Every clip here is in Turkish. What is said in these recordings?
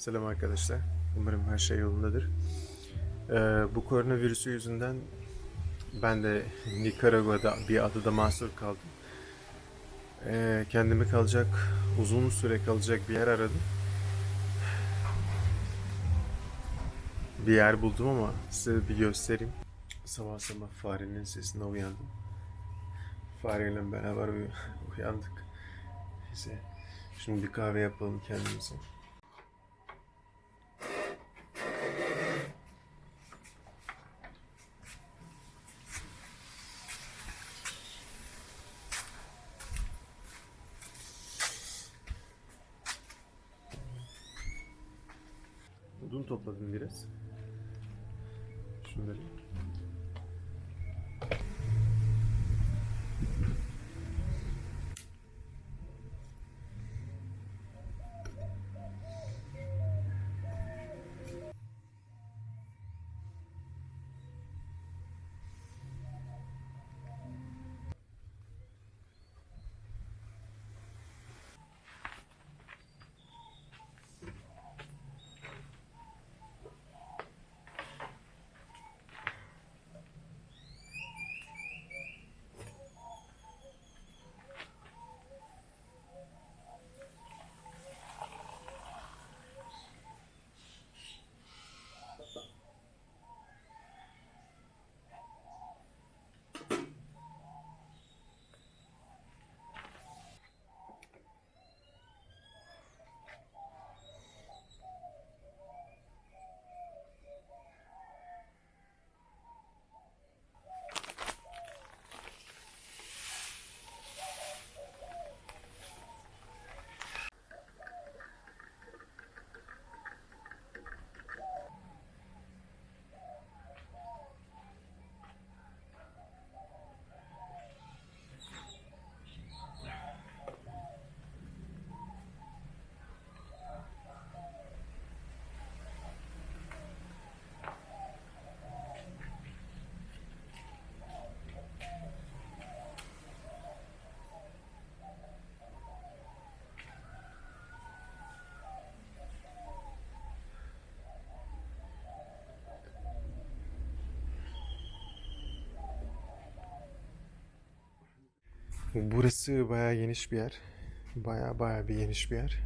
Selam arkadaşlar. Umarım her şey yolundadır. Ee, bu koronavirüsü yüzünden ben de Nikaragua'da bir adada mahsur kaldım. Ee, kendime kalacak, uzun süre kalacak bir yer aradım. Bir yer buldum ama size bir göstereyim. Sabah sabah farenin sesine uyandım. Fareyle beraber uy- uyandık. Neyse. Şimdi bir kahve yapalım kendimize. Burası bayağı geniş bir yer. Bayağı bayağı bir geniş bir yer.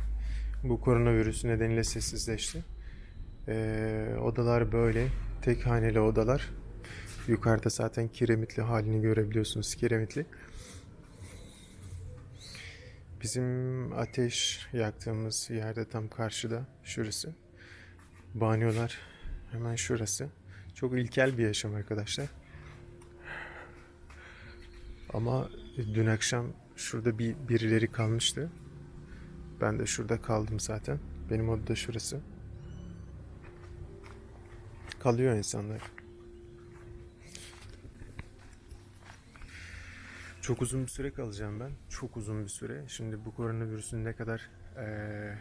Bu koronavirüsü nedeniyle sessizleşti. Ee, odalar böyle. Tek haneli odalar. Yukarıda zaten kiremitli halini görebiliyorsunuz. Kiremitli. Bizim ateş yaktığımız yerde tam karşıda. Şurası. Banyolar hemen şurası. Çok ilkel bir yaşam arkadaşlar. Ama dün akşam şurada bir birileri kalmıştı. Ben de şurada kaldım zaten. Benim oda da şurası. Kalıyor insanlar. Çok uzun bir süre kalacağım ben. Çok uzun bir süre. Şimdi bu koronavirüsün ne kadar eee,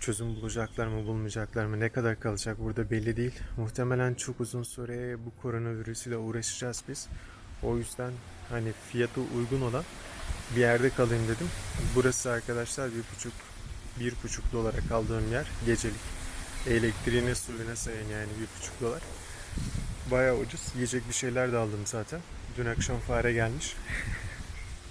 çözüm bulacaklar mı bulmayacaklar mı ne kadar kalacak burada belli değil. Muhtemelen çok uzun süre bu koronavirüsüyle uğraşacağız biz. O yüzden hani fiyatı uygun olan bir yerde kalayım dedim. Burası arkadaşlar bir buçuk bir buçuk dolara kaldığım yer gecelik. Elektriğine suyuna sayın yani bir buçuk dolar. Bayağı ucuz. Yiyecek bir şeyler de aldım zaten. Dün akşam fare gelmiş.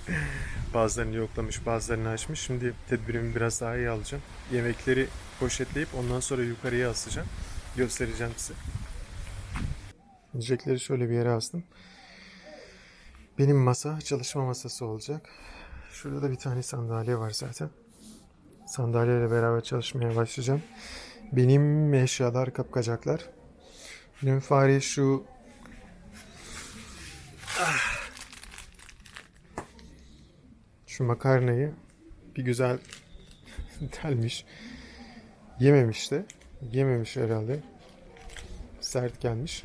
bazılarını yoklamış, bazılarını açmış. Şimdi tedbirimi biraz daha iyi alacağım. Yemekleri poşetleyip ondan sonra yukarıya asacağım. Göstereceğim size. Yiyecekleri şöyle bir yere astım. Benim masa çalışma masası olacak. Şurada da bir tane sandalye var zaten. Sandalyeyle beraber çalışmaya başlayacağım. Benim eşyalar kapkacaklar. Benim fare şu Ah. şu makarnayı bir güzel delmiş. Yememiş de. Yememiş herhalde. Sert gelmiş.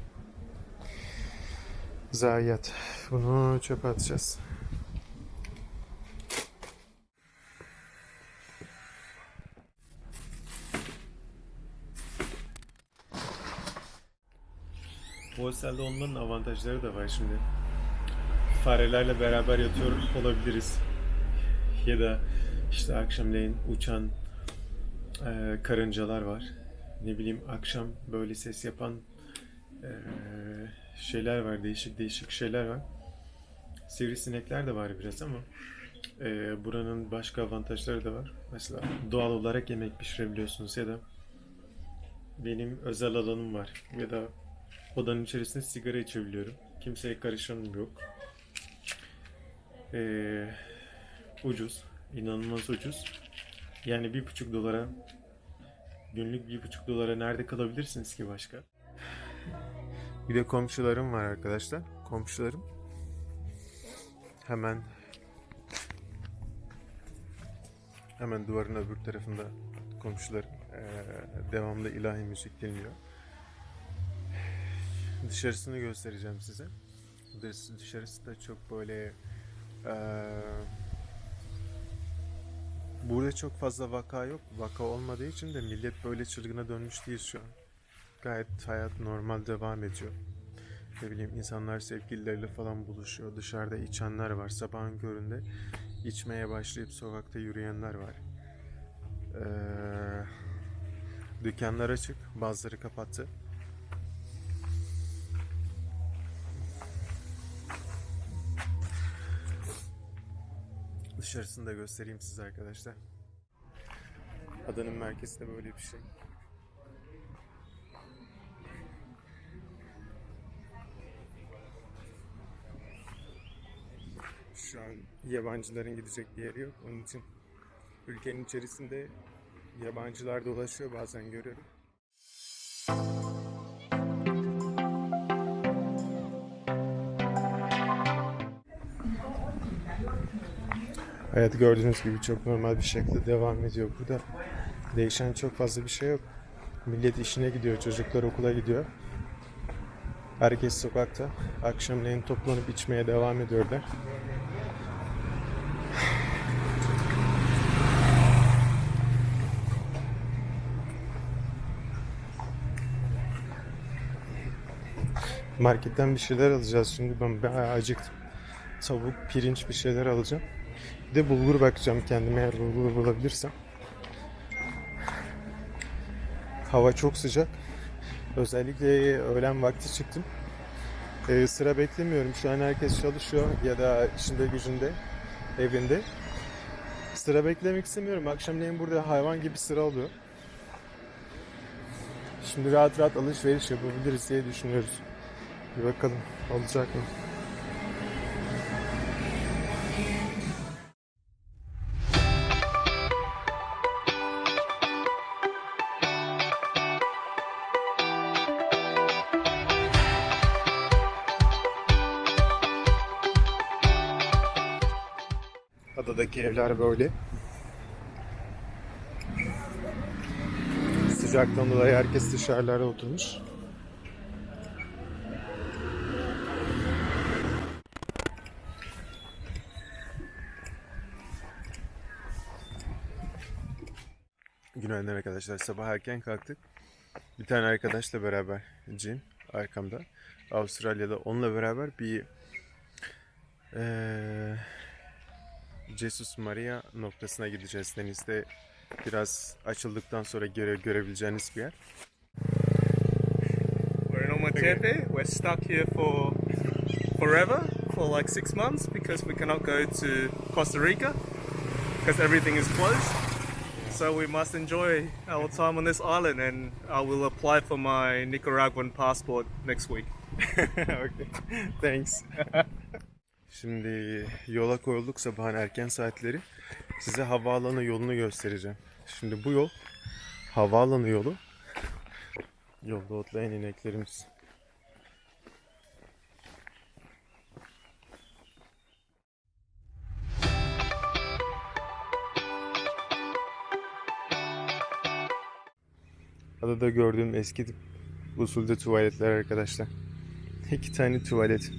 Zayiat. Bunu çöpe atacağız. Bu hostelde olmanın avantajları da var şimdi. Farelerle beraber yatıyor olabiliriz. Ya da işte akşamleyin uçan Ee, karıncalar var. Ne bileyim akşam böyle ses yapan ee, şeyler var. Değişik değişik şeyler var. Sivrisinekler de var biraz ama ee, buranın başka avantajları da var. Mesela doğal olarak yemek pişirebiliyorsunuz ya da benim özel alanım var ya da odanın içerisinde sigara içebiliyorum. Kimseye karışanım yok. Ee, ucuz, inanılmaz ucuz. Yani bir buçuk dolara günlük bir buçuk dolara nerede kalabilirsiniz ki başka? Bir de komşularım var arkadaşlar. Komşularım hemen hemen duvarın öbür tarafında komşularım Ee, devamlı ilahi müzik dinliyor. Dışarısını göstereceğim size. Dış- Dışarısı da çok böyle ee, Burada çok fazla vaka yok. Vaka olmadığı için de millet böyle çılgına dönmüş değil şu an. Gayet hayat normal devam ediyor. Ne bileyim insanlar sevgilileriyle falan buluşuyor. Dışarıda içenler var. Sabahın köründe içmeye başlayıp sokakta yürüyenler var. Ee, dükkanlar açık. Bazıları kapattı. Dışarısını da göstereyim size arkadaşlar. Adanın merkezi de böyle bir şey. Şu an yabancıların gidecek bir yeri yok. Onun için ülkenin içerisinde yabancılar dolaşıyor bazen görüyorum. Hayat gördüğünüz gibi çok normal bir şekilde devam ediyor. Burada değişen çok fazla bir şey yok. Millet işine gidiyor, çocuklar okula gidiyor. Herkes sokakta. Akşamleyin toplanıp içmeye devam ediyorlar. Marketten bir şeyler alacağız şimdi. Ben bayağı acıktım. Tavuk, pirinç bir şeyler alacağım. Bir de bulgur bakacağım kendime eğer bulgur bulabilirsem. Hava çok sıcak. Özellikle öğlen vakti çıktım. Ee, sıra beklemiyorum. Şu an herkes çalışıyor ya da işinde gücünde, evinde. Sıra beklemek istemiyorum. Akşamleyin burada hayvan gibi sıra oluyor. Şimdi rahat rahat alışveriş yapabiliriz diye düşünüyoruz. Bir bakalım olacak mı? Adadaki evler böyle. Sıcaktan dolayı herkes dışarılarda oturmuş. Günaydın arkadaşlar. Sabah erken kalktık. Bir tane arkadaşla beraber Jim arkamda. Avustralya'da onunla beraber bir eee Jesus Maria noktasına gideceğiz. Denizde biraz açıldıktan sonra göre, görebileceğiniz bir yer. We're in Ometepe. We're stuck here for forever, for like six months, because we cannot go to Costa Rica because everything is closed. So we must enjoy our time on this island, and I will apply for my Nicaraguan passport next week. Thanks. Şimdi yola koyulduk sabahın erken saatleri. Size havaalanı yolunu göstereceğim. Şimdi bu yol havaalanı yolu. Yolda otlayan ineklerimiz. Adada gördüğüm eski usulde tuvaletler arkadaşlar. İki tane tuvalet.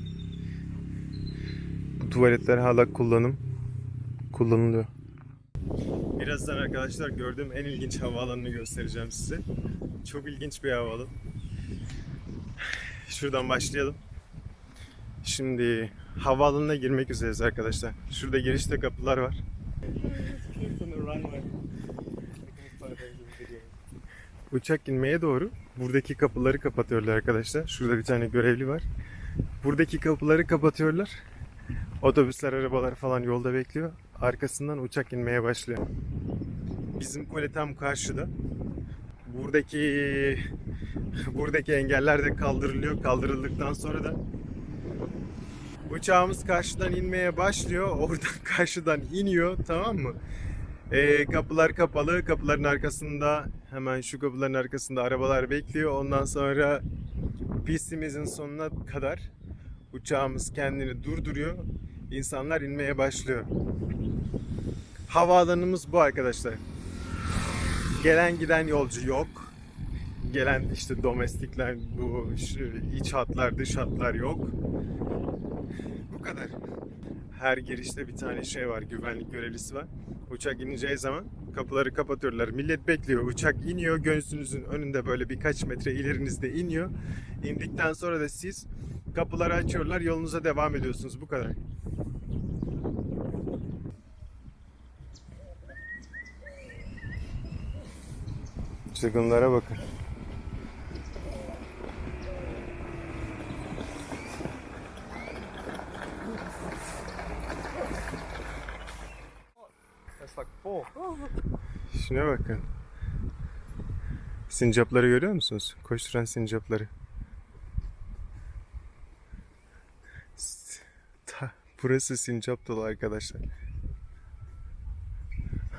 Bu tuvaletler hala kullanım kullanılıyor. Birazdan arkadaşlar gördüğüm en ilginç havaalanını göstereceğim size. Çok ilginç bir havaalanı. Şuradan başlayalım. Şimdi havaalanına girmek üzereyiz arkadaşlar. Şurada girişte kapılar var. Uçak inmeye doğru buradaki kapıları kapatıyorlar arkadaşlar. Şurada bir tane görevli var. Buradaki kapıları kapatıyorlar. Otobüsler, arabalar falan yolda bekliyor. Arkasından uçak inmeye başlıyor. Bizim kule tam karşıda. Buradaki buradaki engeller de kaldırılıyor. Kaldırıldıktan sonra da uçağımız karşıdan inmeye başlıyor. Oradan karşıdan iniyor tamam mı? Ee, kapılar kapalı. Kapıların arkasında hemen şu kapıların arkasında arabalar bekliyor. Ondan sonra pistimizin sonuna kadar uçağımız kendini durduruyor. İnsanlar inmeye başlıyor. Havaalanımız bu arkadaşlar. Gelen giden yolcu yok. Gelen işte domestikler, bu iç hatlar, dış hatlar yok. Her girişte bir tane şey var, güvenlik görevlisi var. Uçak ineceği zaman kapıları kapatıyorlar. Millet bekliyor. Uçak iniyor, gözünüzün önünde böyle birkaç metre ilerinizde iniyor. İndikten sonra da siz kapıları açıyorlar, yolunuza devam ediyorsunuz. Bu kadar. Çılgınlara bakın. Four. Şuna bakın. Sincapları görüyor musunuz? Koşturan sincapları. Ta, burası sincap dolu arkadaşlar.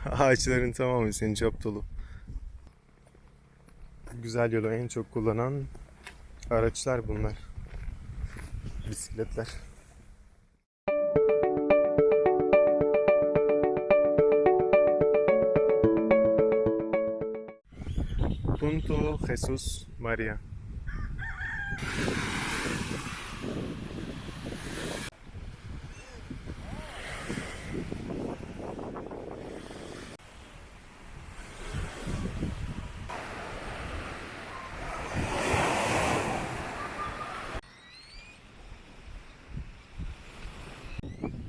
Ağaçların tamamı sincap dolu. Güzel yolu en çok kullanan araçlar bunlar. Bisikletler. Punto Jesús María.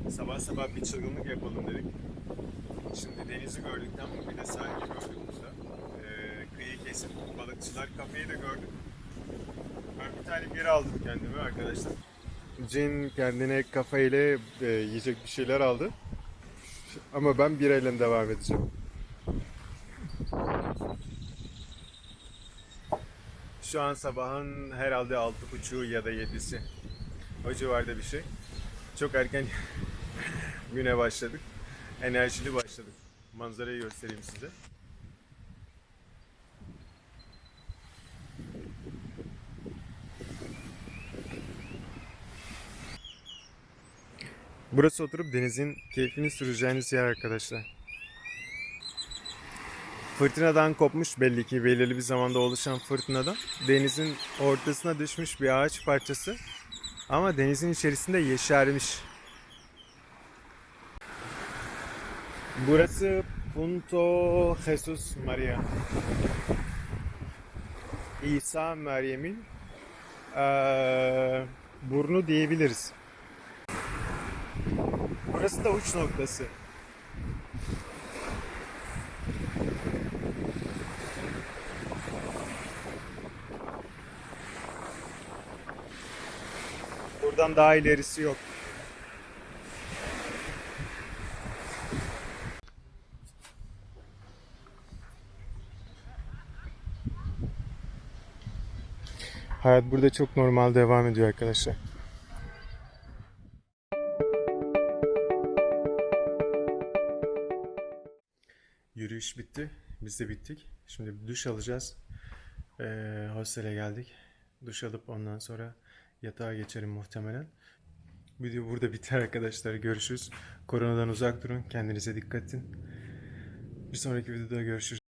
Sabah sabah bir çılgınlık yapalım dedik. Şimdi denizi gördük ama bir de sahili gördük kesim balıkçılar kafeyi de gördük. Ben bir tane bir aldım kendime arkadaşlar. Cin kendine kafeyle e, yiyecek bir şeyler aldı. Ama ben birayla devam edeceğim. Şu an sabahın herhalde altı buçuğu ya da yedisi. O civarda bir şey. Çok erken güne başladık. Enerjili başladık. Manzarayı göstereyim size. Burası oturup denizin keyfini süreceğiniz yer arkadaşlar. Fırtınadan kopmuş belli ki belirli bir zamanda oluşan fırtınadan denizin ortasına düşmüş bir ağaç parçası ama denizin içerisinde yeşermiş. Burası Punto Jesus Maria. İsa Meryem'in eee, burnu diyebiliriz. Burası da uç noktası. Buradan daha ilerisi yok. Hayat burada çok normal devam ediyor arkadaşlar. Yürüyüş bitti. Biz de bittik. Şimdi bir duş alacağız. Ee, hostele geldik. Duş alıp ondan sonra yatağa geçerim muhtemelen. Video burada biter arkadaşlar. Görüşürüz. Koronadan uzak durun. Kendinize dikkat edin. Bir sonraki videoda görüşürüz.